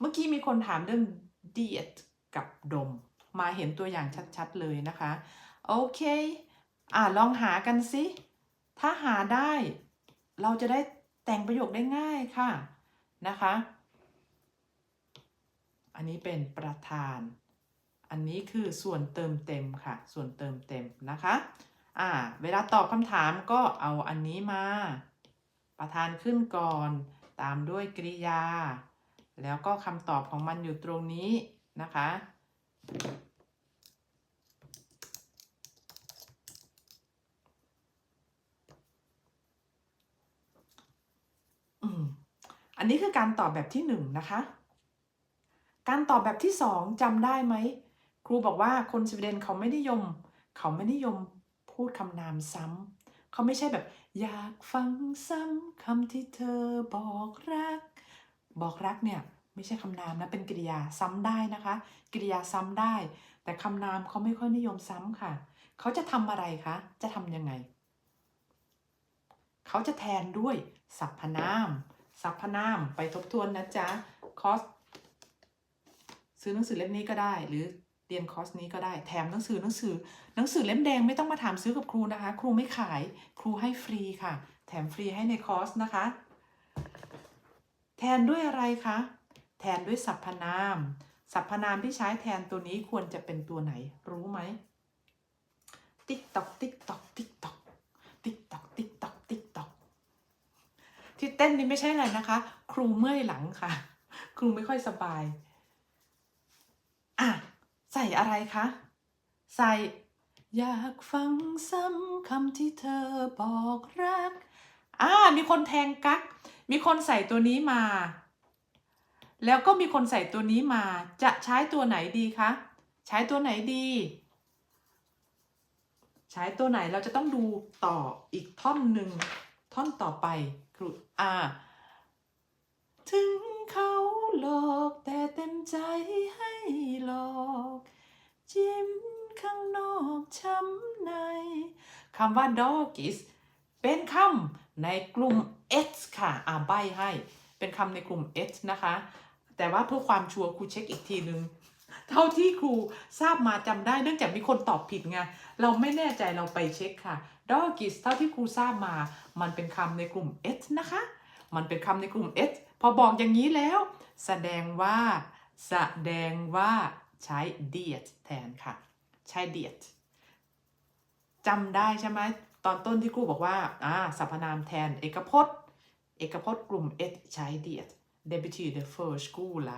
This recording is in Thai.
เมื่อกี้มีคนถามเรื่อง diet กับดม มาเห็นตัวอย่างชัดๆเลยนะคะ โอเคอ่าลองหากันสิ ถ้าหาได้ เราจะได้แต่งประโยคได้ง่ายค่ะนะคะ อันนี้เป็นประธาน อันนี้คือส่วนเติมเต็มค่ะ ส่วนเติมเต็มนะคะอ่าเวลาตอบคำถามก็เอาอันนี้มา ประธานขึ้นก่อน ตามด้วยกริยา แล้วก็คำตอบของมันอยู่ตรงนี้นะคะ อันนี้คือการตอบแบบที่หนึ่งนะคะ การตอบแบบที่สองจำได้ไหม ครูบอกว่าคนสวีเดนเขาไม่นิยม เขาไม่นิยมพูดคำนามซ้ำเขาไม่ใช่แบบ อยากฟังซ้ำคำที่เธอบอกรัก บอกรักเนี่ยไม่ใช่คำนามนะเป็นกริยาซ้ำได้นะคะ กริยาซ้ำได้ แต่คำนามเขาไม่ค่อยนิยมซ้ำค่ะ เขาจะทำอะไรคะ จะทำยังไง เขาจะแทนด้วยสรรพนามสรรพนามไปทบทวนนะจ๊ะคอสซื้อหนังสือเล่มนี้ก็ได้ หรือเรียนคอร์สนี้ก็ได้แถมหนังสือหนังสือ หนังสือเล่มแดงไม่ต้องมาถามซื้อกับครูนะคะ ครูไม่ขายครูให้ฟรีค่ะ แถมฟรีให้ในคอร์สนะคะ แทนด้วยอะไรคะ แทนด้วยสรรพนาม สรรพนามที่ใช้แทนตัวนี้ควรจะเป็นตัวไหน รู้ไหม ติ๊กตอก ติ๊กตอก ติ๊กตอก ติ๊กตอก ติ๊กตอก ติ๊กตอก ที่เต้นนี่ไม่ใช่อะไรนะคะ ครูเมื่อยหลังค่ะ ครูไม่ค่อยสบาย อะ ใส่อะไรคะ ใส่ อยากฟังซ้ำคำที่เธอบอกรัก อ่า มีคนแทงกัก มีคนใส่ตัวนี้มา แล้วก็มีคนใส่ตัวนี้มา จะใช้ตัวไหนดีคะ ใช้ตัวไหนดี ใช้ตัวไหนเราจะต้องดูต่ออีกท่อนหนึ่งท่อนต่อไปครูอ่าถึงเขาหลอกแต่เต็มใจให้หลอก จิ้มข้างนอกช้ำในคำว่า dog is เป็นคำ ในกลุ่ม h ค่ะอ่าใบให้ เป็นคำในกลุ่ม h นะคะ แต่ว่าเพื่อความชัวร์ครูเช็คอีกทีนึง เท่าที่ครูทราบมาจำได้เนื่องจากมีคนตอบผิดไง เราไม่แน่ใจเราไปเช็คค่ะ doggies เท่าที่ครูทราบมา มันเป็นคำในกลุ่ม h นะคะ มันเป็นคำในกลุ่ม h พอบอกอย่างนี้แล้ว แสดงว่า แสดงว่าใช้ diet แทนค่ะ ใช้ diet จำได้ใช่ไหม ตอนต้นที่ครูบอกว่าอ่าสรรพนามแทนเอกพจน์ เอกพจน์กลุ่ม h ใช้ diet Det betyder förskola